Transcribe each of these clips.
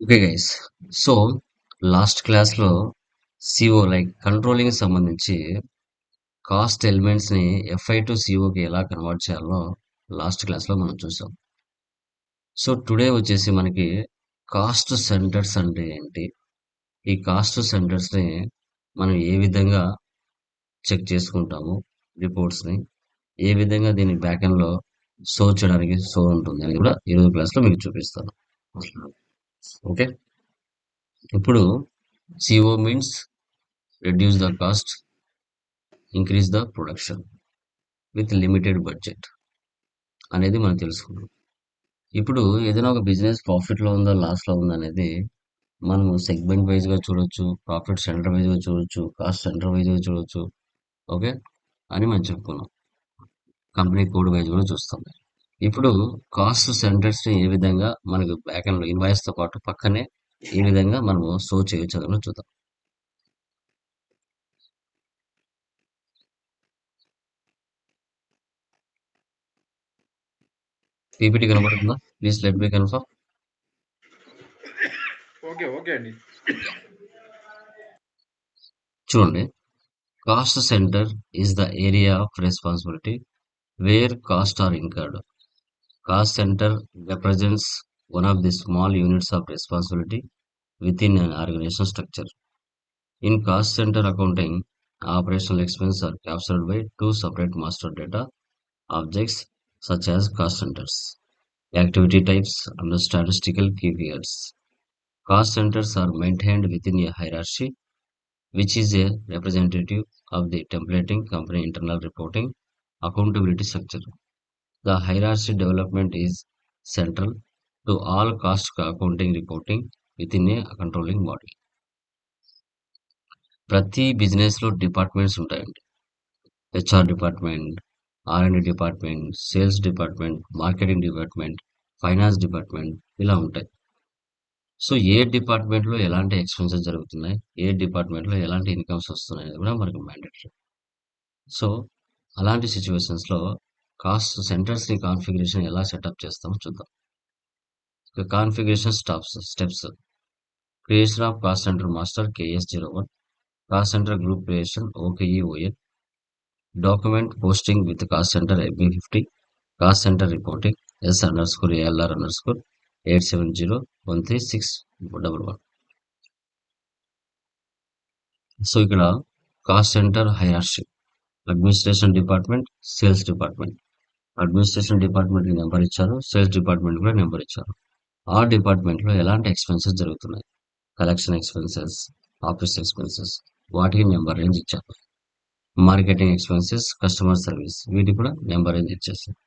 Okay guys so last క్లాస్లో CO like controlling సంబంధించి cost ఎలిమెంట్స్ని ఎఫ్ఐ టు సిఓకి ఎలా కన్వర్ట్ చేయాలో లాస్ట్ క్లాస్లో మనం చూసాం. సో టుడే వచ్చేసి మనకి కాస్ట్ సెంటర్స్ అంటే ఏంటి? ఈ కాస్ట్ సెంటర్స్ని మనం ఏ విధంగా చెక్ చేసుకుంటాము రిపోర్ట్స్ని ఏ విధంగా దీని బ్యాక్లో సో చేయడానికి సో ఉంటుంది అని కూడా ఈరోజు క్లాస్లో మీకు చూపిస్తాను. ఓకే. ఇప్పుడు CO means reduce the cost increase the production with limited budget అనేది మనం తెలుసుకున్నాం ఇప్పుడు ఏదైనా ఒక బిజినెస్ ప్రాఫిట్లో ఉందా లాస్లో ఉందా అనేది మనము సెగ్మెంట్ వైజ్గా చూడొచ్చు ప్రాఫిట్ సెంటర్ వైజ్గా చూడొచ్చు కాస్ట్ సెంటర్ వైజ్గా చూడొచ్చు ఓకే అని మనం చెప్పుకున్నాం. కంపెనీ కోడ్ వైజ్ కూడా చూస్తాం. ఇప్పుడు కాస్ట్ సెంటర్స్ని ఏ విధంగా మనకు బ్యాక్ అండ్ ఇన్వాయిస్తో పాటు పక్కనే ఏ విధంగా మనము సో చేయొచ్చు అని చూద్దాం పీపీటీ కనబడుతుందా please let me confirm okay okay అండి చూడండి. Cost centre is the area of responsibility where cost are incurred Cost center represents one of the small units of responsibility within an organizational structure. In cost center accounting, operational expenses are captured by two separate master data objects such as cost centers, activity types, and statistical key. Cost centers are maintained within a hierarchy, which is a representative of the templating company internal reporting accountability structure. The hierarchy development is central to all cost accounting reporting within a controlling body. ప్రతి బిజినెస్లో departments ఉంటాయండి. HR department RND department sales department marketing department finance department ఇలా ఉంటాయి. So ఏ డిపార్ట్మెంట్లో ఎలాంటి expenses జరుగుతున్నాయి? ఏ డిపార్ట్మెంట్లో ఎలాంటి ఇన్కమ్స్ వస్తున్నాయి అనేది కూడా మనకు మ్యాండేటరీ సో అలాంటి సిచ్యువేషన్స్లో కాస్ట్ సెంటర్స్ని కాన్ఫిగరేషన్ ఎలా సెటప్ చేస్తామో చూద్దాం. Configuration stops steps. Creation of cost centre master KS zero one. Cost centre group creation OKEON document posting with cost centre AB fifty. Cost centre reporting S underscore ALR underscore eight seven zero one three six double one. So ఇక్కడ cost centre hierarchy. Administration department sales department. Administration department number ఇచ్చారు sales department కూడా number ఇచ్చారు. ఆ డిపార్ట్మెంట్లో ఎలాంటి expenses జరుగుతున్నాయి? Collection expenses office expenses వాటికి number range ఇచ్చారు. మార్కెటింగ్ ఎక్స్పెన్సెస్ కస్టమర్ సర్వీస్ వీటికి కూడా నెంబర్ రేంజ్ ఇచ్చేసారు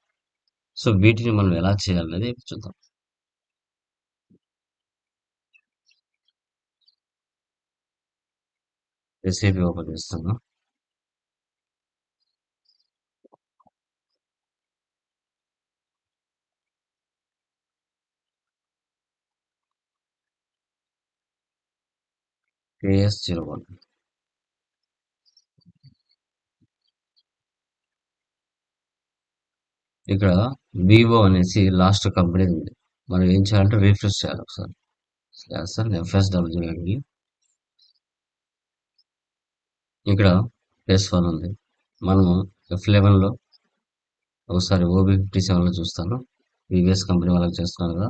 సో వీటిని మనం ఎలా చేయాలనేది చూద్దాం. రెసిపీ ఓపెన్ చేస్తాను కేఎస్ జీరో వన్ ఇక్కడ వివో అనేసి లాస్ట్ కంపెనీ ఉంది. మనం ఏం చేయాలంటే రీఫ్రెష్ చేయాలి ఒకసారి. సార్ ఎఫ్ఎస్ డబ్ల్యూ ఇక్కడ ప్లస్ వన్ ఉంది. మనము ఎఫ్ లెవెన్లో ఒకసారి ఓబీ ఫిఫ్టీ సెవెన్లో చూస్తాను. వివిఎస్ కంపెనీ వాళ్ళకి చేస్తున్నాను కదా.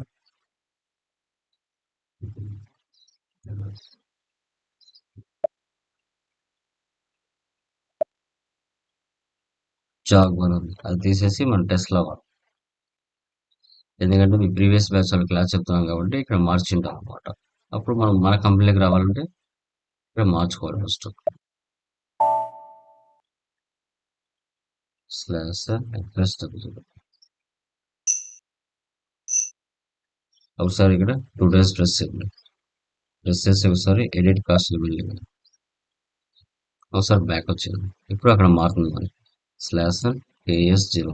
జాగ్ వన్ ఉంది. అది తీసేసి మన టెస్ట్లో వన్. ఎందుకంటే మీ ప్రీవియస్ బ్యాచ్ వాళ్ళు క్లాస్ చెప్తున్నాం కాబట్టి ఇక్కడ మార్చింటాం అనమాట అప్పుడు మనం మన కంపెనీకి రావాలంటే ఇక్కడ మార్చుకోవాలి ఫస్ట్. స్లాష్ డబ్ల్యూ ఒకసారి ఇక్కడ టూ డేస్ ప్రెస్ చేయండి. ప్రెస్ చేసి ఒకసారి ఎడిట్ కాస్ట్ బిల్డింగ్ ఒకసారి బ్యాక్ వచ్చింది ఇప్పుడు అక్కడ మారుతుంది మనకి స్లాష్ కేఎస్ జీరో.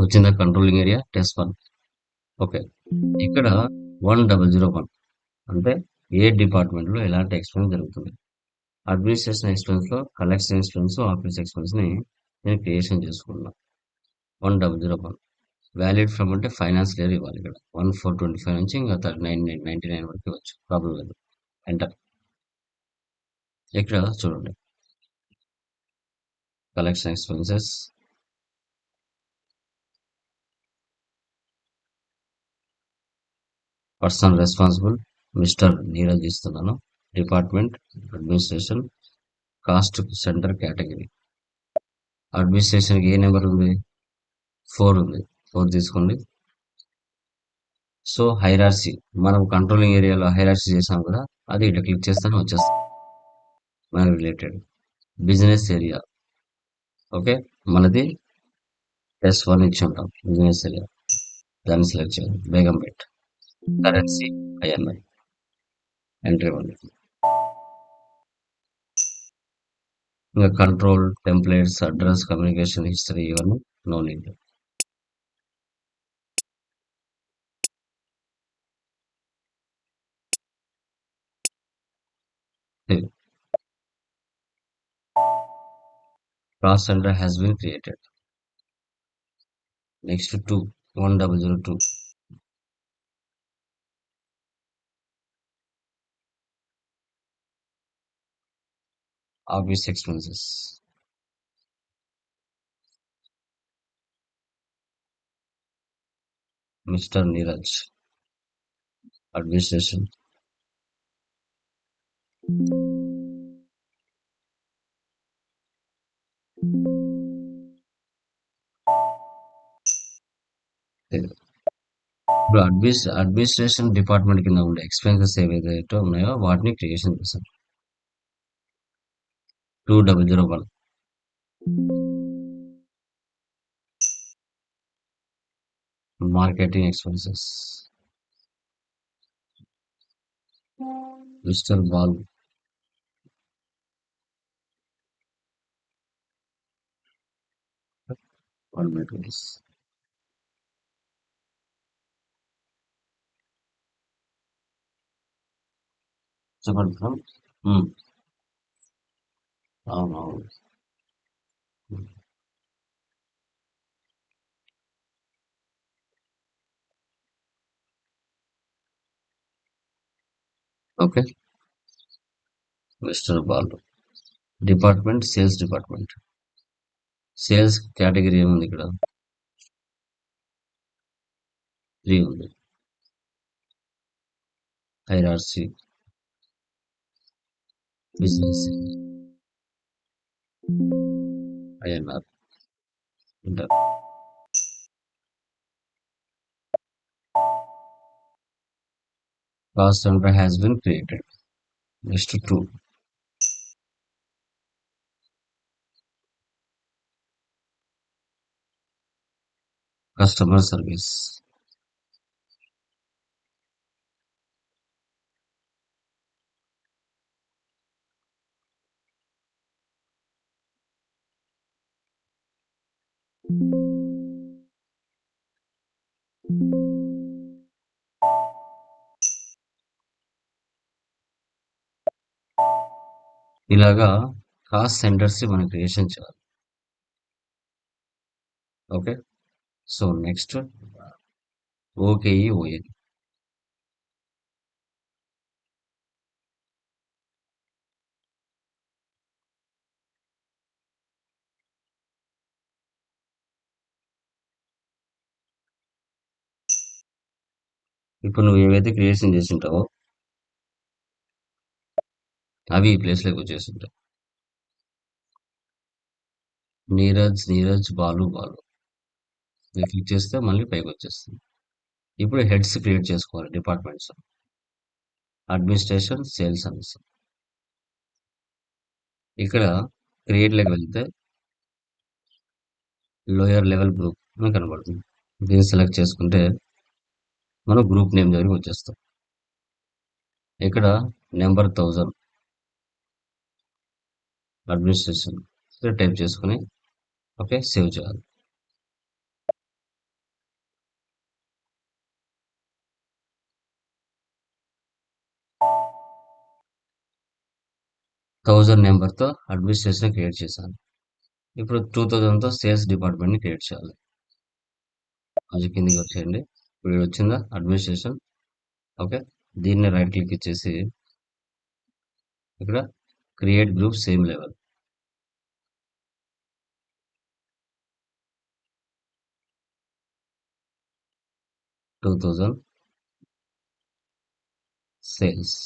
వచ్చిందా controlling area test one okay ఇక్కడ వన్ డబల్ జీరో వన్ అంటే ఏ డిపార్ట్మెంట్లో ఎలాంటి ఎక్స్పెన్స్ జరుగుతుంది? అడ్మినిస్ట్రేషన్ ఎక్స్పెన్స్లో కలెక్షన్ ఎక్స్పెన్స్ ఆఫీస్ ఎక్స్పెన్స్ని నేను క్రియేషన్ చేసుకున్నా. One double zero one valid from అంటే ఫైనాన్స్ ఇయర్ ఇవ్వాలి ఇక్కడ. వన్ ఫోర్ ట్వంటీ ఫైవ్ నుంచి ఇంకా థర్టీ నైన్ నైన్టీ నైన్ వరకు ఇవ్వచ్చు ప్రాబ్లం లేదు. ఎంటర్ ఇక్కడ చూడండి. Collection expenses person responsible mister Neeraj ఇస్తున్నాను department administration cost centre category అడ్మినిస్ట్రేషన్కి ఏ నెంబర్ ఉంది? ఫోర్ ఉంది. ఫోర్ తీసుకోండి. సో హైరార్సీ మనం కంట్రోలింగ్ ఏరియాలో హైరార్సీ చేసాం కదా అది ఇట్లా క్లిక్ చేస్తాను వచ్చేస్తాం మనకి రిలేటెడ్ బిజినెస్ ఏరియా ఓకే? మనది ఎస్ వన్ ఇచ్చి ఉంటాం. బిజినెస్ దాన్ని సెలెక్ట్ చేయాలి. బేగంపేట్ కరెన్సీ ఐఎన్ఐ ఎంట్రీ ఇవ్వండి ఇంకా control templates address communication history ఇవన్నీ no need Class center has been created. Next to 2, 1002. Office expenses. Mr. Neeraj. Administration. ఇప్పుడు అడ్మిస్ అడ్మినిస్ట్రేషన్ డిపార్ట్మెంట్ కింద ఉండే ఎక్స్పెన్సెస్ ఏవైతే ఉన్నాయో వాటిని క్రియేషన్ చేశాం two double zero one marketing expenses mister Bal one materials చెప్పండి sir okay. Mister Balu department sales department. Sales category ఏముంది ఇక్కడ? త్రీ ఉంది. business. Ayan, map. Punta. Class number has been created. Next to 2. Customer service. ఇలాగా cost centres మనం creation చేయాలి. Okay so next ఓకేఈ ఓఎన్ ఇప్పుడు నువ్వు ఏవైతే క్రియేషన్ చేసి ఉంటావో అవి ఈ ప్లేస్లోకి వచ్చేసింటాయి నీరజ్ నీరజ్ బాలు బాలు. క్లిక్ చేస్తే మళ్ళీ పైకి వచ్చేస్తుంది. ఇప్పుడు హెడ్స్ క్రియేట్ చేసుకోవాలి డిపార్ట్మెంట్స్ అడ్మినిస్ట్రేషన్ సేల్స్ అనేసి ఇక్కడ క్రియేట్లోకి వెళ్తే లోయర్ లెవెల్ గ్రూప్ అని కనబడుతుంది. దీన్ని సెలెక్ట్ చేసుకుంటే మనం గ్రూప్ నేమ్ దగ్గరికి వచ్చేస్తాం. ఇక్కడ నెంబర్ థౌజండ్ అడ్మినిస్ట్రేషన్ టైప్ చేసుకుని ఓకే సేవ్ చేయాలి. థౌజండ్ నెంబర్తో అడ్మినిస్ట్రేషన్ క్రియేట్ చేశాను. ఇప్పుడు టూ థౌజండ్తో సేల్స్ డిపార్ట్మెంట్ని క్రియేట్ చేయాలి. అది కిందికి వచ్చేయండి. ఇప్పుడు వచ్చిందా? అడ్మినిస్ట్రేషన్. ఓకే దీన్ని రైట్ క్లిక్ ఇచ్చేసి ఇక్కడ create group same level two thousand sales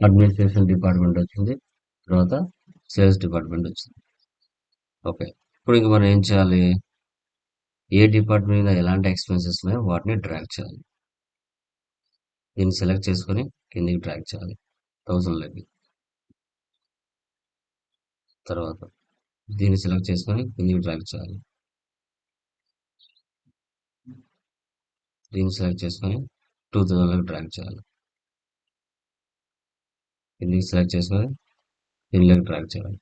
administration department వచ్చింది తర్వాత సేల్స్ డిపార్ట్మెంట్ వచ్చింది ఓకే ఇప్పుడు ఇంక మనం ఏం చేయాలి? ఏ డిపార్ట్మెంట్ మీద ఎలాంటి ఎక్స్పెన్సెస్ ఉన్నాయో వాటిని డ్రాక్ చేయాలి. దీన్ని సెలెక్ట్ చేసుకొని కిందికి డ్రాక్ చేయాలి. థౌజండ్లకి తర్వాత దీన్ని సెలెక్ట్ చేసుకొని కిందికి డ్రాగ్ చేయాలి. దీన్ని సెలెక్ట్ చేసుకొని టూ థౌజండ్లోకి డ్రాగ్ చేయాలి. కిందికి సెలెక్ట్ చేసుకొని దీనిలోకి డ్రాక్ చేయాలి.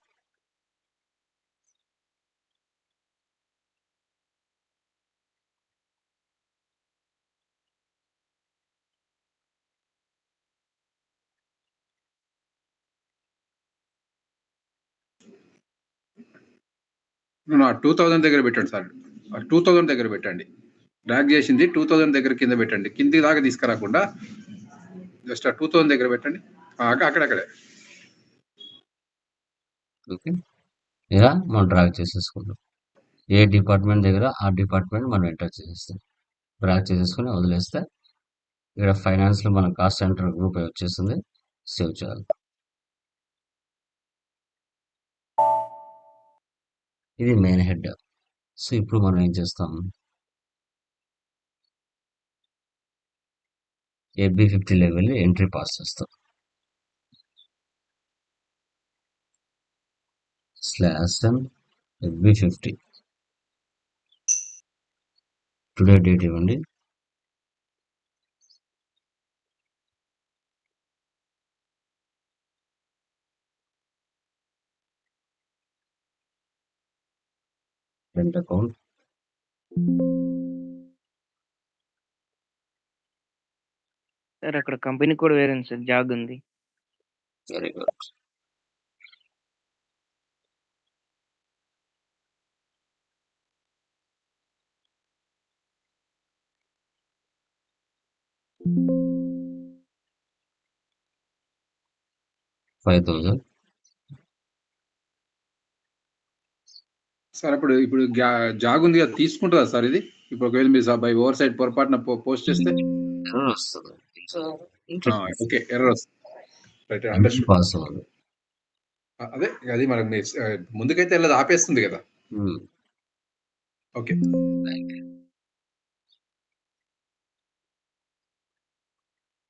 టూ థౌజండ్ దగ్గర పెట్టండి సార్. టూ థౌజండ్ దగ్గర పెట్టండి. డ్రాగ్ చేసింది టూ థౌజండ్ దగ్గర కింద పెట్టండి. కింది దాకా తీసుకురాకుండా జస్ట్ ఆ టూ థౌజండ్ దగ్గర పెట్టండి. అక్కడక్కడే. ఓకే. ఇలా మనం డ్రాగ్ చేసేసుకుందాం. ఏ డిపార్ట్మెంట్ దగ్గర ఆ డిపార్ట్మెంట్ మనం ఎంటర్ చేసేస్తాం. డ్రాగ్ చేసేసుకొని వదిలేస్తే ఇక్కడ ఫైనాన్స్లో మన కాస్ట్ సెంటర్ గ్రూప్ వచ్చేస్తుంది. సేవ్ చేయాలి. ఇది మెయిన్ హెడ్ సో ఇప్పుడు మనం ఏం చేస్తాం? AB fifty level entry pass చేస్తాం. Slash N FB fifty today date ఇవ్వండి. రెంట్ అకౌంట్ సార్ అక్కడ కంపెనీ కూడా వేరే ఉంది సార్ జాగ్ ఉంది. Very good five thousand sir ఇప్పుడు ఇప్పుడు జాగ్ ఉంది కదా తీసుకుంటుందా సార్ ఇది? ఇప్పుడు ఒకవేళ మీరు బై ఓవర్ సైడ్ పొరపాటున పోస్ట్ చేస్తే? ఎర్రర్ వస్తుంది. ఆ, ఓకే ఎర్రర్ వస్తుంది. రైట్ ఎంట్రీ అండర్స్టూడ్ పాస్ అవ్వాలి అదే అది మనకి మీ- ఆ, ముందుకైతే వెళ్ళదు ఆపేస్తుంది కదా? Okay.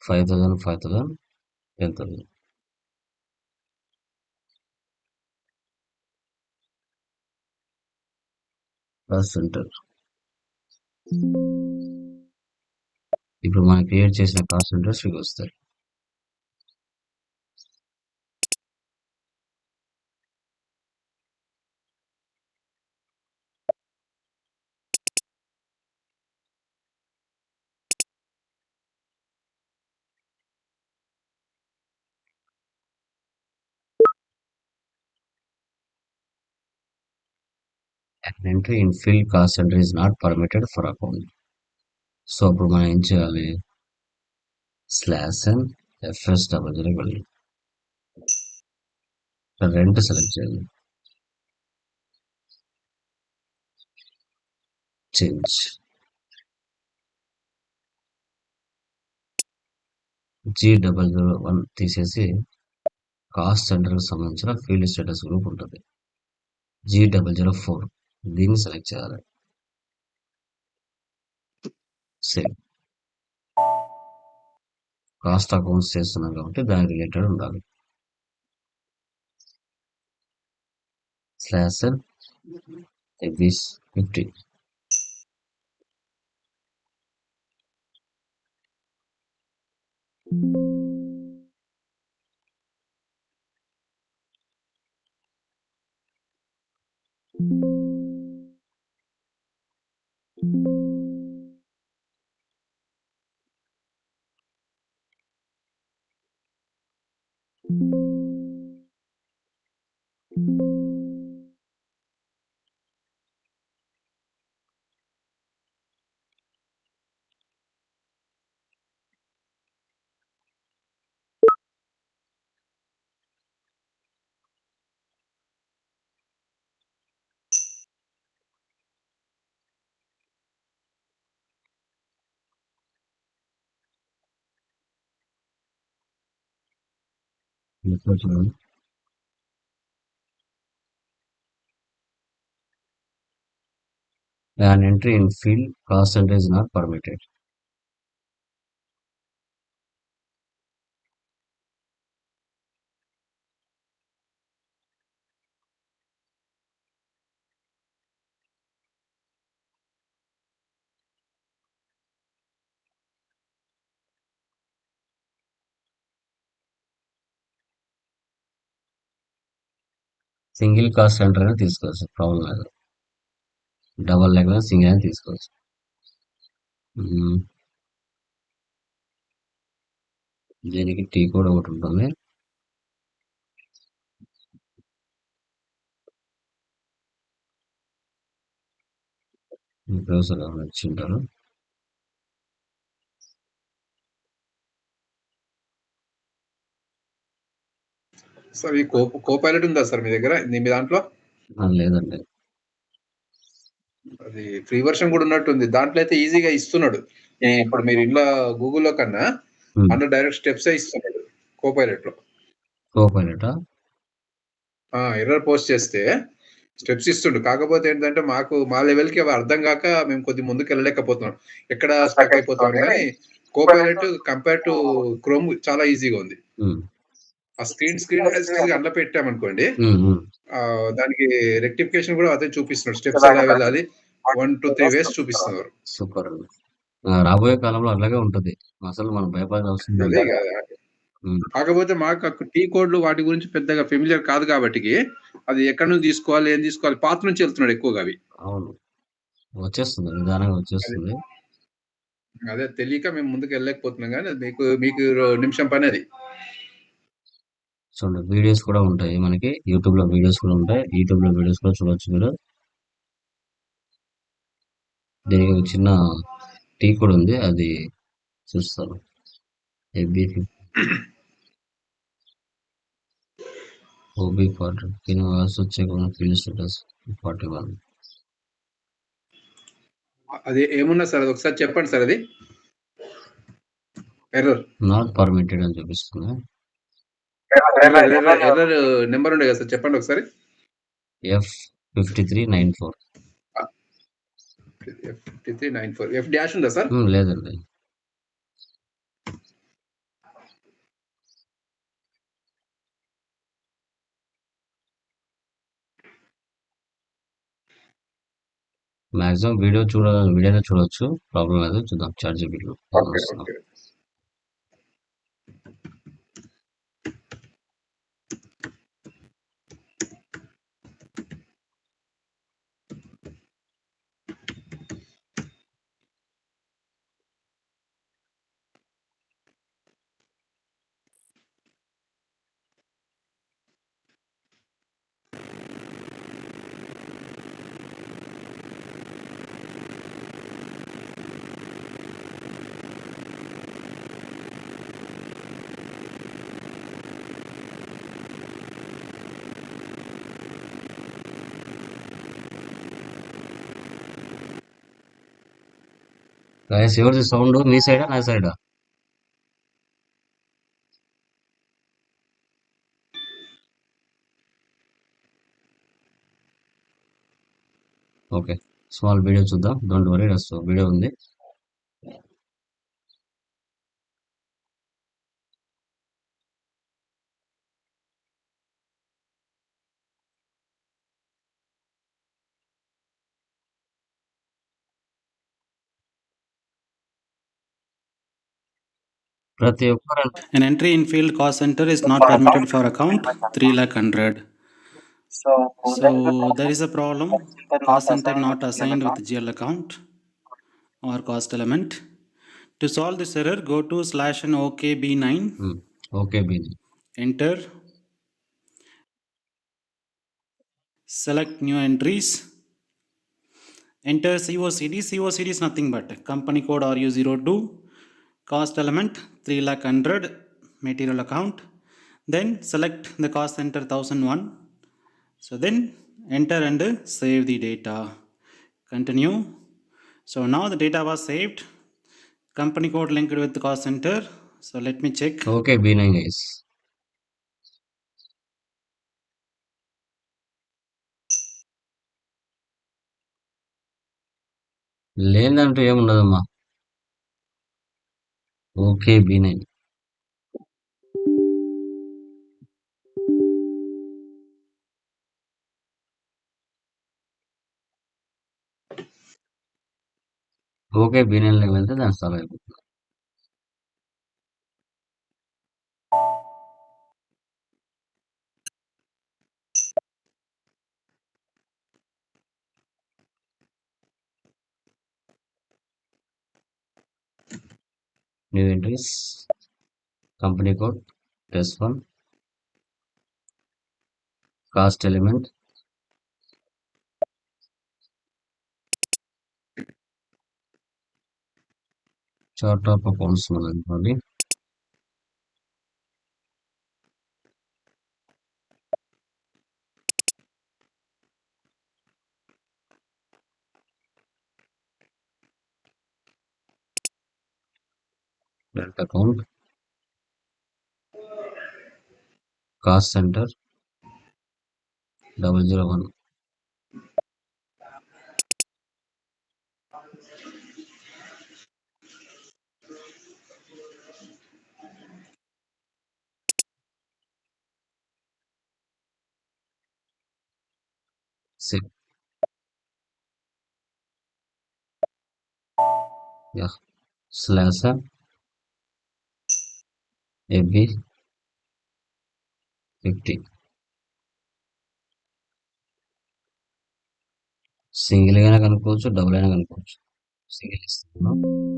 Five thousand five thousand ten thousand రాస్తుంటారు. Centre ఇప్పుడు మనం క్రియేట్ చేసిన కాస్ట్ సెంటర్స్ మీకు వస్తాయి. An entry in field cost center is not permitted for account so అప్పుడు మనం ఏం చేయాలి slash and FS double zero వెళ్ళి రెంట్ సెలెక్ట్ చేయాలి change G double zero one తీసేసి కాస్ట్ సెంటర్కి సంబంధించిన ఫీల్డ్ స్టేటస్ గ్రూప్ ఉంటుంది. జీ డబల్ జీరో ఫోర్ దీన్ని సెలెక్ట్ చేయాలి. సేమ్ కాస్ట్ అకౌంట్స్ చేస్తున్నాం కాబట్టి దానికి రిలేటెడ్ ఉండాలి. Slash ఎగ్జిస్ fifty. An entry in field percentage not permitted. Single cost centre అయినా తీసుకోవచ్చు ప్రాబ్లం లేదు. డబల్ లేకపోతే సింగిల్ అయినా తీసుకోవచ్చు. దీనికి టీ కూడా ఒకటి ఉంటుంది. బ్రౌజర్ వచ్చింటారు. సార్ ఈ కో కో పైలట్ ఉందా సార్ మీ దగ్గర? మీ దాంట్లో? లేదండి. అది ఫ్రీ వర్షన్ కూడా ఉన్నట్టుంది. దాంట్లో అయితే ఈజీగా ఇస్తున్నాడు. ఇప్పుడు మీరు ఇంట్లో గూగుల్లో కన్నా. అందులో డైరెక్ట్ స్టెప్స్ ఇస్తున్నాడు కో పైలట్లో కో పైలటా ఎర్రర్ పోస్ట్ చేస్తే స్టెప్స్ ఇస్తుండు. కాకపోతే ఏంటంటే మాకు మా లెవెల్కి అర్థం కాక మేము కొద్ది ముందుకు వెళ్ళలేకపోతున్నాం ఎక్కడ స్టక్ అయిపోతాం కానీ Copilot compare to Chrome చాలా ఈజీగా ఉంది. ఆ స్క్రీన్ స్క్రీన్ అందులో పెట్టామనుకోండి ఆ, దానికి రెక్టిఫికేషన్ కూడా అదే చూపిస్తున్నాడు. స్టెప్స్ ఎలా వెళ్ళాలి? వన్ టూ త్రీ వేస్ చూపిస్తున్నారు. సూపర్ అండి. రాబోయే కాలంలో అట్లాగే ఉంటుంది. అసలు మనం. ఉమ్. కాకపోతే మాకు టీ కోడ్లు వాటి గురించి పెద్దగా ఫెమిలియర్ కాదు కాబట్టి అది ఎక్కడి నుంచి తీసుకోవాలి ఏం తీసుకోవాలి పాత నుంచి వెళ్తున్నాడు ఎక్కువగా అవి. అవును. వచ్చేస్తుంది నిదానంగా వచ్చేస్తుంది. అదే తెలియక మేము ముందుకు వెళ్ళలేకపోతున్నాం కానీ అది మీకు మీకు నిమిషం పని అది. చూడండి వీడియోస్ కూడా ఉంటాయి మనకి. యూట్యూబ్లో వీడియోస్ కూడా ఉంటాయి. యూట్యూబ్లో వీడియోస్ కూడా చూడొచ్చు మీరు. దీనికి ఒక చిన్న టీ కూడా ఉంది. అది చూస్తాను. ఎబ్బీ ఓబీ ఫార్టీ వాల్స్ వచ్చే ఫీల్డ్ స్టేటస్ ఫార్టీ వన్. అది ఏమున్నా సార్? అది ఒకసారి చెప్పండి సార్ అది. ఎర్రర్ నాట్ పర్మిటెడ్ అని చూపిస్తుంది ఎర్రర్ నెంబర్ ఉండే కదా సార్? చెప్పండి ఒకసారి. F fifty three nine four fifty three nine four F dash ఉందా సార్? లేదండి. మాక్సిమం వీడియో చూడ వీడియోనే చూడొచ్చు. ప్రాబ్లం లేదు చూద్దాం. చార్జ్ బిల్లు గాయస్ ఎవరిది సౌండ్ మీ సైడా నా సైడా ఓకే స్మాల్ వీడియో చూద్దాం. డోంట్ వరీ రస్ వీడియో ఉంది. ప్రతి ఒక్కరు An entry in field cost center is not permitted for account 3 lakh 100. So, So there is a problem. Cost center not assigned with GL account or cost element. To solve this error, go to slash and OKB9, OK been enter select new entries enter cocd cocd is nothing but company code ru02 cost element 3 lakh 100 material account then select the cost center 1001 so then enter and save the data continue so now the data was saved company code linked with the cost center so let me check OK B nine guys లేదంటూ ఏముండదమ్మా ඕකෙ බිනයි ඕකෙ බිනල්ල වෙලද දැන් සබයි new entries company code S one cost element chart of accounts అనుకోండి account cost centre? Double zero one. Slash है। Ab 50 single గానే కనుక్కోవచ్చు double అయినా కనుక్కోవచ్చు. సింగిల్ ఇస్తున్నాం.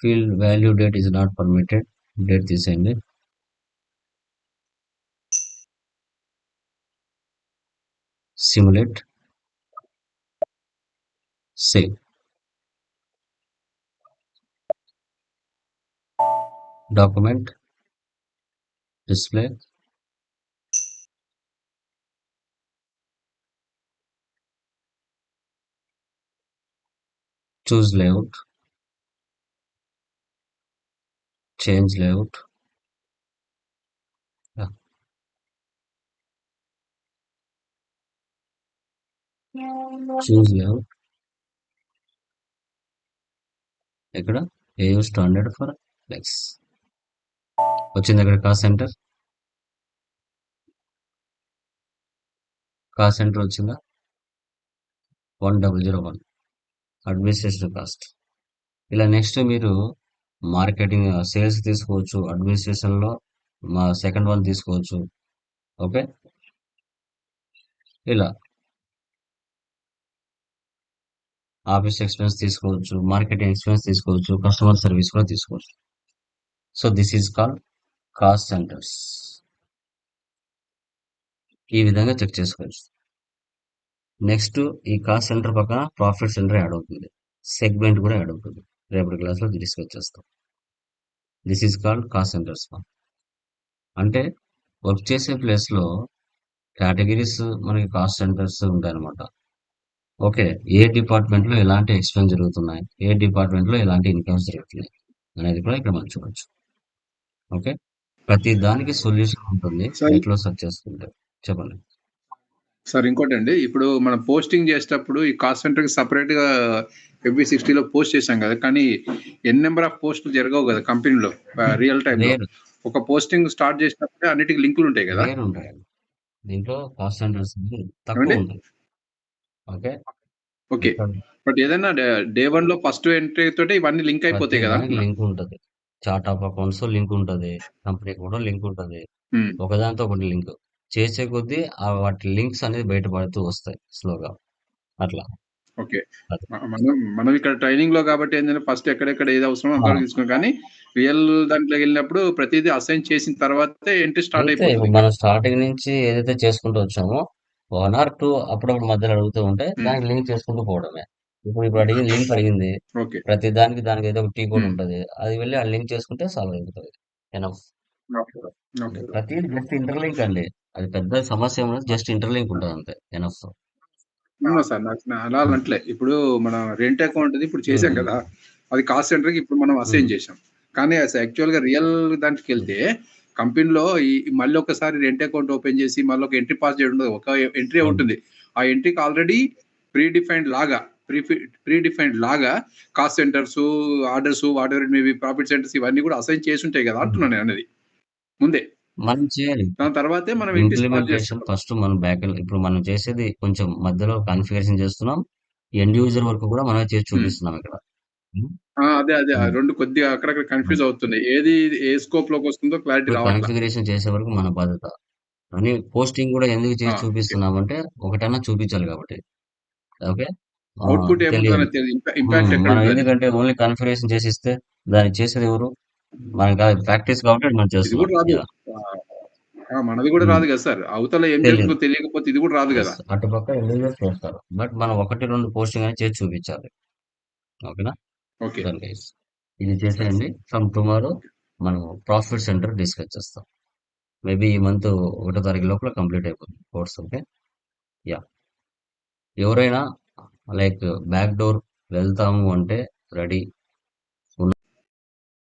field value date is not permitted. Date is only simulate. Save document. Display. Choose layout. Change layout yeah. choose layout ఇక్కడ AU standard for? Flex వచ్చింది ఇక్కడ cost centre. Cost centre వచ్చిందా? One double zero one. Administration cost. ఇలా next మీరు marketing sales తీసుకోవచ్చు అడ్మినిస్ట్రేషన్లో మా second one తీసుకోవచ్చు. ఓకే? ఇలా. ఆఫీస్ ఎక్స్పెన్స్ తీసుకోవచ్చు మార్కెటింగ్ ఎక్స్పెన్స్ తీసుకోవచ్చు కస్టమర్ సర్వీస్ కూడా తీసుకోవచ్చు. So this is called cost centres. ఈ విధంగా చెక్ చేసుకోవచ్చు. నెక్స్ట్ ఈ కాస్ట్ సెంటర్ పక్కన ప్రాఫిట్ సెంటర్ యాడ్ అవుతుంది. సెగ్మెంట్ కూడా యాడ్ అవుతుంది. రేపటి క్లాస్లో డిస్కస్ చేస్తాం. This is called cost centres అంటే వర్క్ చేసే ప్లేస్లో కేటగిరీస్ మనకి కాస్ట్ సెంటర్స్ ఉంటాయన్నమాట. ఓకే ఏ డిపార్ట్మెంట్లో ఎలాంటి ఎక్స్పెన్స్ జరుగుతున్నాయి? ఏ డిపార్ట్మెంట్లో ఎలాంటి ఇన్కమ్స్ జరుగుతున్నాయి? అనేది కూడా ఇక్కడ మనం చూడొచ్చు. ఓకే ప్రతి దానికి సొల్యూషన్ ఉంటుంది. నెట్లో సెర్చ్ చేసుకుంటే చెప్పండి. సార్ ఇంకోటి అండి ఇప్పుడు మనం పోస్టింగ్ చేసేటప్పుడు ఈ కాస్ట్ సెంటర్కి సపరేట్గా ఎఫ్బి సిక్స్టీలో పోస్ట్ చేశాం కదా కానీ ఎన్ నెంబర్ ఆఫ్ పోస్టులు జరగవు కదా కంపెనీలో రియల్ టైం ఒక పోస్టింగ్ స్టార్ట్ చేసినప్పుడే అన్నిటికి లింకులు ఉంటాయి కదా. దీంట్లో ఓకే? ఓకే. బట్ ఏదైనా డే వన్లో ఫస్ట్ ఎంట్రీ తోటి ఇవన్నీ లింక్ అయిపోతాయి కదా. లింక్ ఉంటది. చార్ట్ ఆఫ్ అకౌంట్స్ లింక్ ఉంటది. కంపెనీ కూడా లింక్ ఉంటది. ఉమ్, ఒకదానితో ఒకటి లింక్. చేసే కొద్దీ వాటి లింక్స్ అనేది బయటపడుతూ వస్తాయి స్లోగా. అట్లా. ఓకే. మనం మనం ఇక్కడ ట్రైనింగ్లో కాబట్టి ఏంటంటే ఫస్ట్ ఎక్కడెక్కడ ఏది ఆ. తీసుకున్నాం కానీ రియల్ దాంట్లోకి వెళ్ళినప్పుడు ప్రతిదీ అసైన్ చేసిన తర్వాతే ఎంట్రీ స్టార్ట్ అయిపోతుంది. మనం స్టార్టింగ్ నుంచి ఏదైతే చేసుకుంటూ వచ్చామో వన్ ఆర్ టూ అప్పుడప్పుడు మధ్యలో అడుగుతూ ఉంటే. దానికి లింక్ చేసుకుంటూ పోవడమే. ఇప్పుడు ఇప్పుడు అడిగింది లింక్ అడిగింది. ప్రతి దానికి దానికి ఏదో ఒక టీ కోడ్. ఉంటది. అది వెళ్ళి ఆ లింక్ చేసుకుంటే సాల్వ్ అయిపోతుంది. ఎనఫ్ ప్రతిది జస్ట్ ఇంటర్లింక్ అండి. అది పెద్ద సమస్య జస్ట్ ఇంటర్లింక్ ఉంటుంది అంతే. ఎనఫ్ సార్ నాకు అలా అనట్లే ఇప్పుడు మన రెంట్ అకౌంట్ ఇప్పుడు చేసాం. కదా అది కాస్ట్ సెంటర్కి ఇప్పుడు మనం అసైన్. చేసాం కానీ యాక్చువల్గా రియల్ దానికి వెళ్తే కంపెనీలో ఈ మళ్ళీ ఒకసారి రెంట్ అకౌంట్ ఓపెన్ చేసి మళ్ళీ ఒక ఎంట్రీ పాస్ చేయడం. ఒక ఎంట్రీ. ఉంటుంది ఆ ఎంట్రీకి ఆల్రెడీ ప్రీ డిఫైన్డ్ లాగా ప్రీ ప్రీ డిఫైన్డ్ లాగా cost centres orders whatever maybe profit centres ఇవన్నీ కూడా అసైన్ చేసి ఉంటాయి కదా అంటున్నాను నేను అనేది ముందే మనం చేయాలి. దాని తర్వాతే మనం ఇంప్లిమెంటేషన్ ఫస్ట్ మనం బ్యాక్ ఇప్పుడు మనం చేసేది కొంచెం మధ్యలో కాన్ఫిగరేషన్ చేస్తున్నాం. ఎండ్ యూజర్ వరకు కూడా మనమే చేసి చూపిస్తున్నాం ఇక్కడ. ఆ, అదే అదే. ఉమ్. రెండు కొద్దిగా అక్కడక్కడ కన్ఫ్యూజ్ అవుతున్నాయి. ఏది ఏ స్కోప్లోకి వస్తుందో క్లారిటీ కాన్ఫిగరేషన్ చేసే వరకు మన బాధ్యత. అని పోస్టింగ్ కూడా ఎందుకు చేసి ఆ, ఓకే. చూపిస్తున్నామంటే ఒకటన్నా చూపించాలి కాబట్టి. ఓకే అవుట్పుట్ మనం ఎందుకంటే ఓన్లీ కాన్ఫిగరేషన్ చేసి ఇస్తే దాన్ని చేసేది ఎవరు? మనకి ప్రాక్టీస్ కాబట్టి మనం ఇది కూడా రాదు. ఆ, మనది కూడా. రాదు కదా సార్? అవతల ఏం తెలియదు జరుగుతుందో తెలియకపోతే ఇది కూడా రాదు కదా? అటుపక్క ఇండివిజువల్స్ చేస్తారు. బట్ మనం ఒకటి రెండు పోస్టింగ్ అనేది చేసి చూపించాలి. ఓకేనా? ఓకే. గైస్ ఇది చేసేయండి. ఫ్రమ్ టుమారో మనం ప్రాఫిట్ సెంటర్ డిస్కస్ చేస్తాం. మేబీ ఈ మంత్ ఒకటో తారీఖు లోపల కంప్లీట్ అయిపోతుంది కోర్స్ ఓకే యా ఎవరైనా లైక్ బ్యాక్ డోర్ వెళ్తాము అంటే రెడీ